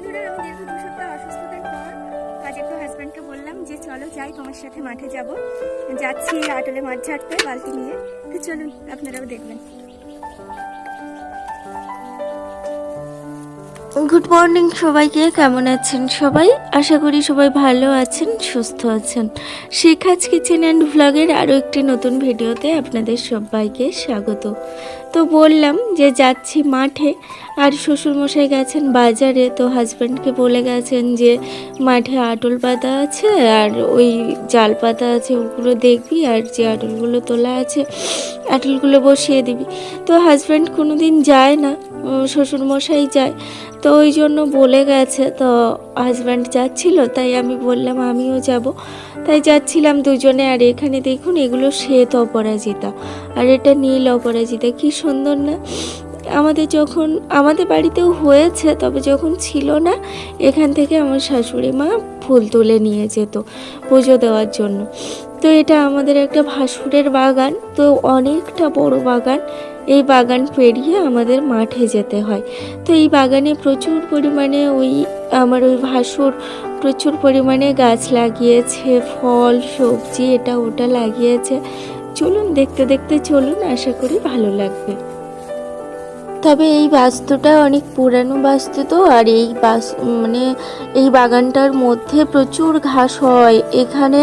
বন্ধুরা আমি দীর্ঘ দু সপ্তাহ অসুস্থতার পর কাজে তো হাজব্যান্ডকে বললাম যে চলো যাই, তোমার সাথে মাঠে যাব। যাচ্ছি আটলে মাঠ ঝাড়তে, বালতি নিয়ে। তো চলুন, আপনারাও দেখবেন। গুড মর্নিং সবাইকে। কেমন আছেন সবাই? আশা করি সবাই ভালো আছেন, সুস্থ আছেন। শিখাজ কিচেন অ্যান্ড ভ্লগের আরও একটি নতুন ভিডিওতে আপনাদের সবাইকে স্বাগত। তো বললাম যে যাচ্ছি মাঠে, আর শ্বশুরমশাই গেছেন বাজারে, তো হাজব্যান্ডকে বলে গেছেন যে মাঠে আটল পাতা আছে, আর ওই জাল পাতা আছে, ওগুলো দেখবি, আর যে আটলগুলো তোলা আছে, আটলগুলো বসিয়ে দিবি। তো হাজব্যান্ড কোনো দিন যায় না শ্বশুরমশাই যায় তো ওই জন্য বলে গেছে, তো হাজব্যান্ড যাচ্ছিল, তাই আমি বললাম আমিও যাব। তাই যাচ্ছিলাম দুজনে, আর এখানে দেখুন এগুলো শ্বেত অপরাজিতা, আর এটা নীল অপরাজিতা, কি সুন্দর না? আমাদের যখন, আমাদের বাড়িতেও হয়েছে, তবে যখন ছিল না, এখান থেকে আমার শাশুড়ি মা ফুল তুলে নিয়ে যেত পুজো দেওয়ার জন্য। তো এটা আমাদের একটা ভাসুরের বাগান, তো অনেকটা বড় বাগান। এই বাগান পেরিয়ে আমাদের মাঠে যেতে হয়। তো এই বাগানে প্রচুর পরিমাণে ওই আমার ওই ভাসুর প্রচুর পরিমাণে গাছ লাগিয়েছে, ফল, সবজি, এটা ওটা লাগিয়েছে। চলুন, দেখতে দেখতে চলুন, আশা করি ভালো লাগবে। তবে এই বাস্তুটা অনেক পুরানো বাস্তু তো, আর এই বাস মানে এই বাগানটার মধ্যে প্রচুর ঘাস হয়। এখানে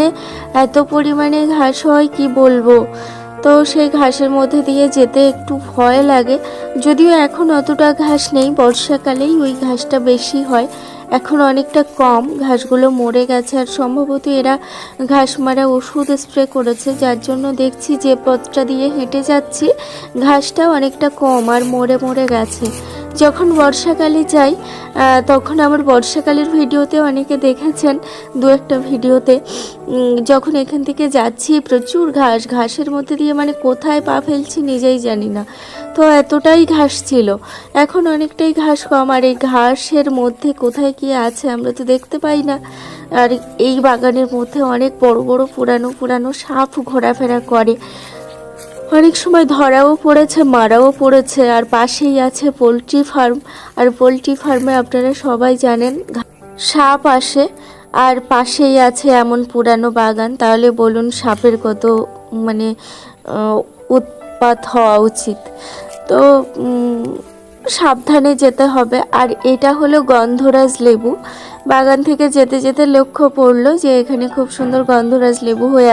এত পরিমাণে ঘাস হয়, কি বলব? তো সেই ঘাসের মধ্যে দিয়ে যেতে একটু ভয় লাগে। যদিও এখন অতটা ঘাস নেই, বর্ষাকালেই ওই ঘাসটা বেশি হয়। এখন অনেকটা কম, ঘাসগুলো মরে গেছে আর সম্ভবত এরা ঘাস মারা ওষুধ স্প্রে করেছে, যার জন্য দেখছি যে পথটা দিয়ে হেঁটে যাচ্ছি ঘাসটা অনেকটা কম আর মরে মরে গেছে। যখন বর্ষাকালে যাই তখন আমার বর্ষাকালের ভিডিওতে অনেকে দেখেছেন, দু একটা ভিডিওতে যখন এখান থেকে যাচ্ছি, প্রচুর ঘাস, ঘাসের মধ্যে দিয়ে মানে কোথায় পা ফেলছি নিজেই জানি না। তো এতটাই ঘাস ছিল। এখন অনেকটাই ঘাস কম, আর এই ঘাসের মধ্যে কোথায় কি আছে আমরা তো দেখতে পাই না। আর এই বাগানের মধ্যে অনেক বড় বড় পুরানো পুরানো সাপ ঘোরাফেরা করে। অনেক সময় ধরাও পড়েছে, মারাও পড়েছে, আর পাশেই আছে পোলট্রি ফার্ম। আর পোলট্রি ফার্মে আপনারা সবাই জানেন সাপ আসে, আর পাশেই আছে এমন পুরানো বাগান। তাহলে বলুন সাপের কত মানে উৎপাত হওয়া উচিত। তো সাবধানে যেতে হবে। আর এটা হলো গন্ধরাজ লেবু। বাগান থেকে যেতে যেতে লক্ষ্য পড়ল যে এখানে খুব সুন্দর গন্ধরাজ লেবু হয়ে